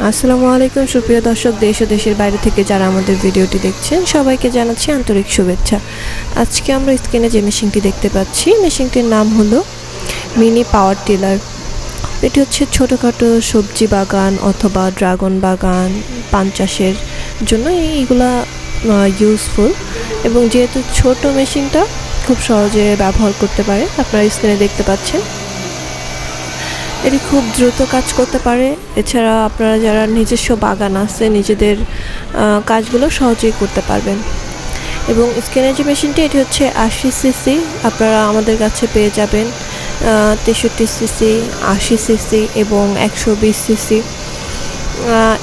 আসসালামু আলাইকুম, সুপ্রিয় দর্শক, দেশ ও দেশের বাইরে থেকে যারা আমাদের ভিডিওটি দেখছেন, সবাইকে জানাচ্ছি আন্তরিক শুভেচ্ছা। আজকে আমরা স্ক্রিনে যে মেশিনটি দেখতে পাচ্ছি, মেশিনটির নাম হলো মিনি পাওয়ার টিলার। এটি হচ্ছে ছোটোখাটো সবজি বাগান অথবা ড্রাগন বাগান, পান চাষের জন্য এইগুলা ইউজফুল এবং যেহেতু ছোট মেশিনটা, খুব সহজে ব্যবহার করতে পারে আপনারা স্ক্রিনে দেখতে পাচ্ছেন এটি খুব দ্রুত কাজ করতে পারে। এছাড়া আপনারা যারা নিজস্ব বাগান আছে, নিজেদের কাজগুলো সহজেই করতে পারবেন। এবং স্ক্যানের যে মেশিনটি এটি হচ্ছে আশি সিসি আপনারা আমাদের কাছে পেয়ে যাবেন তেষট্টি সিসি আশি সিসি এবং একশো বিশ সিসি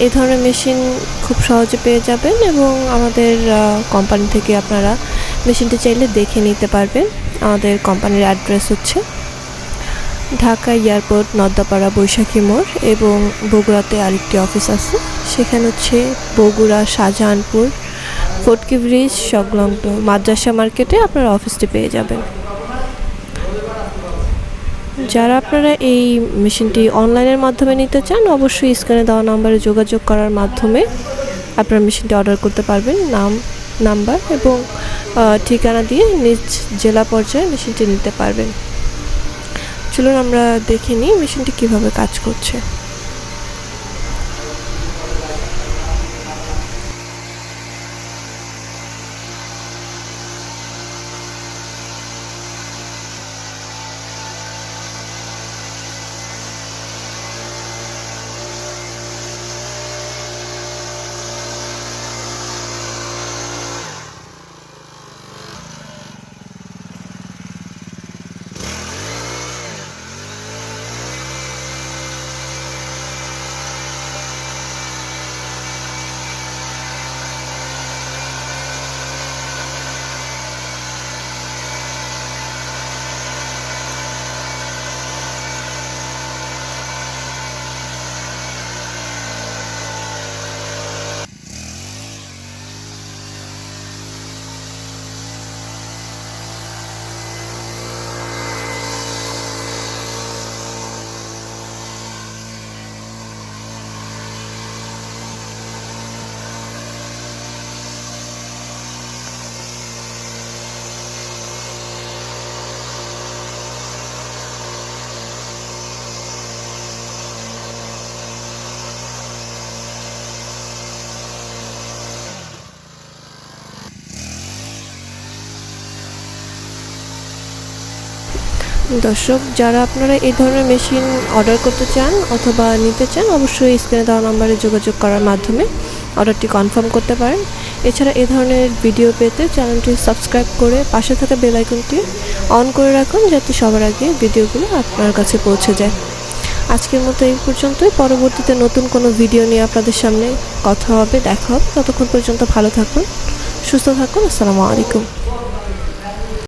এ ধরনের মেশিন খুব সহজে পেয়ে যাবেন এবং আমাদের কোম্পানি থেকে আপনারা মেশিনটি চাইলে দেখে নিতে পারবেন। আমাদের কোম্পানির অ্যাড্রেস হচ্ছে ঢাকা এয়ারপোর্ট, নদ্দাপাড়া বৈশাখী মোড় এবং বগুড়াতে আরেকটি অফিস আছে। সেখানে হচ্ছে বগুড়া, শাহজাহানপুর, ফটকি ব্রিজ সংলগ্ন মাদ্রাসা মার্কেটে আপনারা অফিসটি পেয়ে যাবেন। যারা আপনারা এই মেশিনটি অনলাইনের মাধ্যমে নিতে চান, অবশ্যই স্ক্রিনে দেওয়া নাম্বারে যোগাযোগ করার মাধ্যমে আপনারা মেশিনটি অর্ডার করতে পারবেন। নাম, নাম্বার এবং ঠিকানা দিয়ে নিজ জেলা পর্যায়ে মেশিনটি নিতে পারবেন। চলুন আমরা দেখে নিই মেশিনটি কীভাবে কাজ করছে। দর্শক, যারা আপনারা এই ধরনের মেশিন অর্ডার করতে চান অথবা নিতে চান, অবশ্যই স্ক্রিনে দেওয়া নাম্বারে যোগাযোগ করার মাধ্যমে অর্ডারটি কনফার্ম করতে পারেন। এছাড়া এই ধরনের ভিডিও পেতে চ্যানেলটি সাবস্ক্রাইব করে পাশে থাকা বেল আইকনটি অন করে রাখুন, যাতে সবার আগে ভিডিওগুলো আপনার কাছে পৌঁছে যায়। আজকের মতো এই পর্যন্তই। পরবর্তীতে নতুন কোনো ভিডিও নিয়ে আপনাদের সামনে কথা হবে, দেখা হবে। ততক্ষণ পর্যন্ত ভালো থাকুন, সুস্থ থাকুন। আসসালামু আলাইকুম।